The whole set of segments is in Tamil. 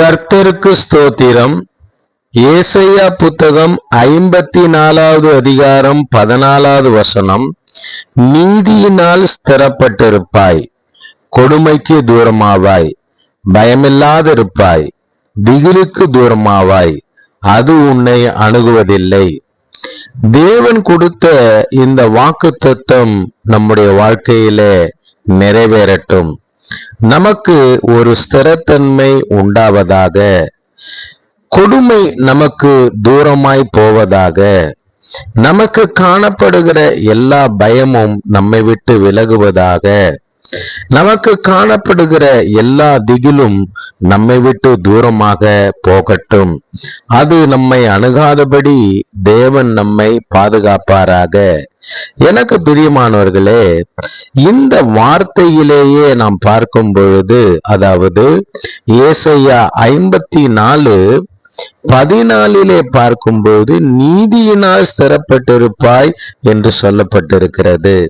கர்த்தருக்கு ஸ்தோத்திரம். ஏசையா புத்தகம் ஐம்பத்தி நாலாவது அதிகாரம் பதினாலாவது வசனம். நீதியினால் ஸ்திரப்பட்டிருப்பாய். கொடுமைக்கு தூரமாவாய். பயமில்லாதிருப்பாய் திகிலுக்கு தூரமாவாய். அது உன்னை அணுகுவதில்லை. தேவன் கொடுத்த இந்த வாக்கு தத்துவம் நம்முடைய வாழ்க்கையிலே நிறைவேறட்டும். நமக்கு ஒரு ஸ்திரத்தன்மை உண்டாவதாக. கொடுமை நமக்கு தூரமாய் போவதாக. நமக்கு காணப்படுகிற எல்லா பயமும் நம்மை விட்டு விலகுவதாக. நமக்கு காணப்படுகிற எல்லா திகிலும் நம்மை விட்டு தூரமாக போகட்டும். அது நம்மை அணுகாதபடி தேவன் நம்மை பாதுகாப்பாராக. எனக்கு பிரியமானவர்களே இந்த வார்த்தையிலேயே நாம் பார்க்கும் பொழுது அதாவது ஏசையா ஐம்பத்தி நாலு பதினாலிலே பார்க்கும்போது நீதியினால் ஸ்திரப்பட்டிருப்பாய் என்று சொல்லப்பட்டிருக்கிறது.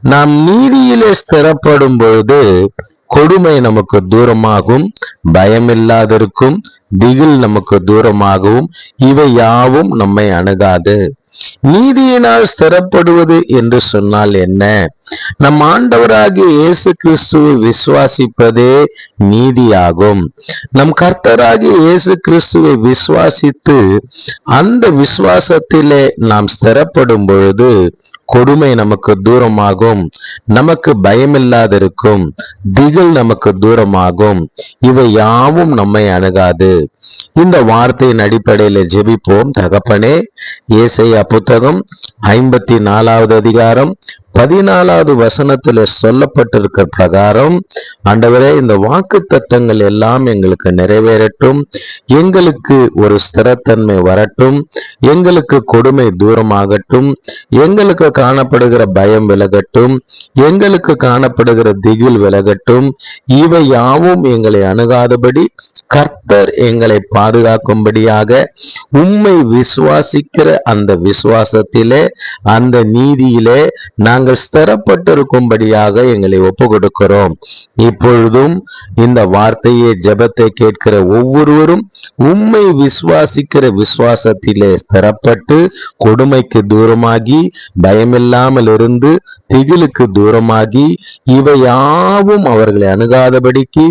நாம் நீதியிலே ஸ்திரப்படும் பொழுது கொடுமை நமக்கு தூரமாகும் பயமில்லாதிருக்கும் திகில் நமக்கு தூரமாகவும் இவை யாவும் நம்மை அணுகாது. நீதியினால் ஸ்திரப்படுவது என்று சொன்னால் என்ன? நம் ஆண்டவராகிய இயேசு கிறிஸ்துவை விசுவாசிப்பதே நீதியாகும். நம் கர்த்தராகிய இயேசு கிறிஸ்துவை விசுவாசித்து அந்த விசுவாசத்திலே நாம் ஸ்திரப்படும் பொழுது கொடுமை நமக்கு தூரமாகும். நமக்கு பயமில்லாதிருக்கும். திகில் நமக்கு தூரமாகும். இவை யாவும் நம்மை அணுகாது. இந்த வார்த்தையின் அடிப்படையில ஜெபிப்போம். தகப்பனே ஏசையா புத்தகம் ஐம்பத்தி நாலாவது அதிகாரம் பதினாலாவது வசனத்துல சொல்லப்பட்டிருக்கிற பிரகாரம் ஆண்டவரே இந்த வாக்கு தத்தங்கள் எல்லாம் எங்களுக்கு நிறைவேறட்டும். எங்களுக்கு ஒரு ஸ்திரத்தன்மை வரட்டும். எங்களுக்கு கொடுமை தூரமாகட்டும். எங்களுக்கு காணப்படுகிற பயம் விலகட்டும். எங்களுக்கு காணப்படுகிற திகில் விலகட்டும். இவை யாவும் எங்களை அணுகாதபடி கர்த்தர் எங்களை பாதுகாக்கும்படியாக உண்மை விசுவாசிக்கிற அந்த விசுவாசத்திலே அந்த நீதியிலே நாங்கள் ஸ்திரப்பட்டிருக்கும்படியாக எங்களை ஒப்பு கொடுக்கிறோம் இப்பொழுதும் இந்த வார்த்தையை ஜெபத்தை கேட்கிற ஒவ்வொருவரும் உண்மை விசுவாசிக்கிற விசுவாசத்திலே ஸ்திரப்பட்டு கொடுமைக்கு தூரமாகி பயமில்லாமல் இருந்து திகிலுக்கு தூரமாகி இவையாவும் அவர்களை அணுகாதபடிக்கு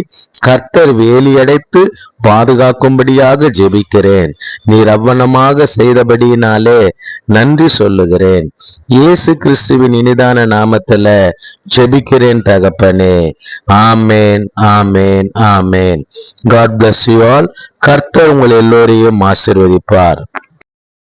கர்த்தர் வேலியடைத்து பாதுகாக்கும்படியாக ஜெபிக்கிறேன். நீர் அவ்வனமாக செய்தபடியினாலே நன்றி சொல்லுகிறேன். இயேசு கிறிஸ்துவின் இனிதான நாமத்துல ஜெபிக்கிறேன் தகப்பனே. ஆமேன் ஆமேன் ஆமேன். காட் பிளஸ் யூ ஆல் கர்த்தர் உங்கள் எல்லோரையும் ஆசிர்வதிப்பார்.